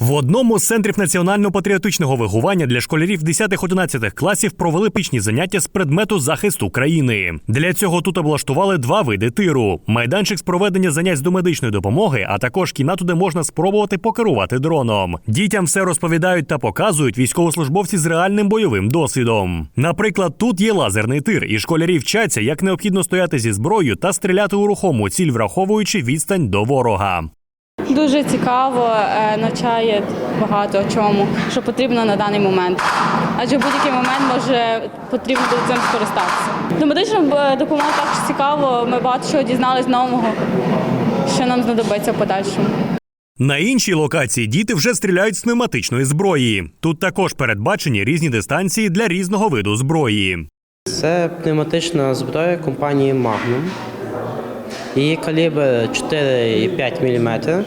В одному з центрів національно-патріотичного виховання для школярів 10-11 класів провели пічні заняття з предмету захисту країни. Для цього тут облаштували два види тиру: майданчик з проведення занять з домедичної допомоги, а також кімнату, де можна спробувати покерувати дроном. Дітям все розповідають та показують військовослужбовці з реальним бойовим досвідом. Наприклад, тут є лазерний тир, і школярі вчаться, як необхідно стояти зі зброєю та стріляти у рухому ціль, враховуючи відстань до ворога. Дуже цікаво, е, навчає багато чому, що потрібно на даний момент. Адже в будь-який момент може потрібно буде цим скористатися. Домедична е, допомога також цікаво. Ми багато чого дізнались нового, що нам знадобиться в подальшому. На іншій локації діти вже стріляють з пневматичної зброї. Тут також передбачені різні дистанції для різного виду зброї. Це пневматична зброя компанії Magnum. Її калібр 4,5 мм,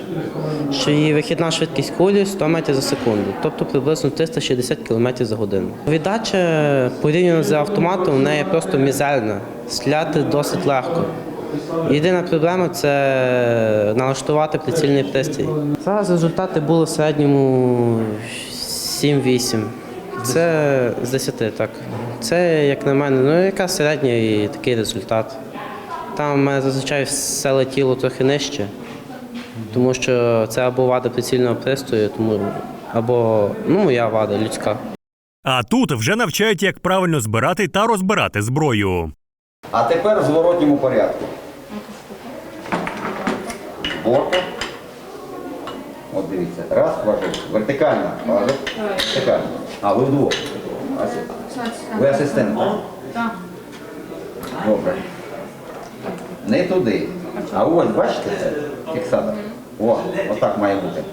що її вихідна швидкість кулі 100 метрів за секунду, тобто приблизно 360 км за годину. Віддача порівняно з автоматом в неї просто мізерна. Стріляти досить легко. Єдина проблема це налаштувати прицільний пристрій. Зараз результати були в середньому 7-8. Це з 10, так. Це, як на мене, ну яка середня і такий результат. Там в мене зазвичай все летіло трохи нижче, тому що це або вада прицільного пристрою, тому або ну, моя вада людська. А тут вже навчають, як правильно збирати та розбирати зброю. А тепер в зворотньому порядку. Бока. От дивіться. Раз, важить. Вертикально. Важить. Вертикально. А, ви вдвох. Ви асистент, так? Так. Добре. Не туди. А ось, бачите це? Фіксатор. О, отак має бути.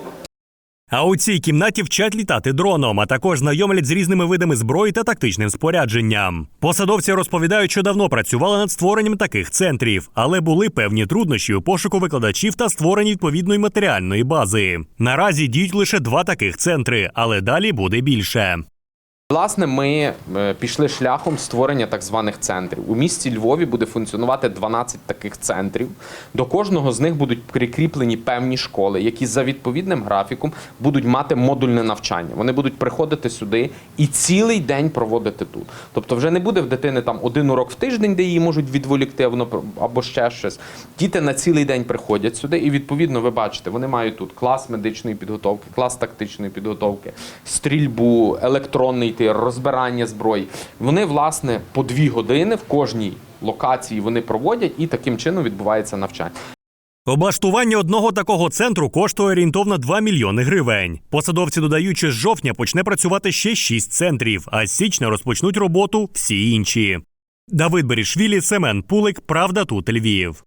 А у цій кімнаті вчать літати дроном, а також знайомлять з різними видами зброї та тактичним спорядженням. Посадовці розповідають, що давно працювали над створенням таких центрів, але були певні труднощі у пошуку викладачів та створенні відповідної матеріальної бази. Наразі діють лише два таких центри, але далі буде більше. Власне, ми е, пішли шляхом створення так званих центрів. У місті Львові буде функціонувати 12 таких центрів. До кожного з них будуть прикріплені певні школи, які за відповідним графіком будуть мати модульне навчання. Вони будуть приходити сюди і цілий день проводити тут. Тобто, вже не буде в дитини там один урок в тиждень, де її можуть відволікти або ще щось. Діти на цілий день приходять сюди, і відповідно ви бачите, вони мають тут клас медичної підготовки, клас тактичної підготовки, стрільбу, електронний тир, розбирання зброї. Вони, власне, по дві години в кожній локації вони проводять, і таким чином відбувається навчання. Облаштування одного такого центру коштує орієнтовно 2 мільйони гривень. Посадовці додають, що з жовтня почне працювати ще 6 центрів, а з січня розпочнуть роботу всі інші. Давид Берішвілі, Семен Пулик, Правда тут Львів.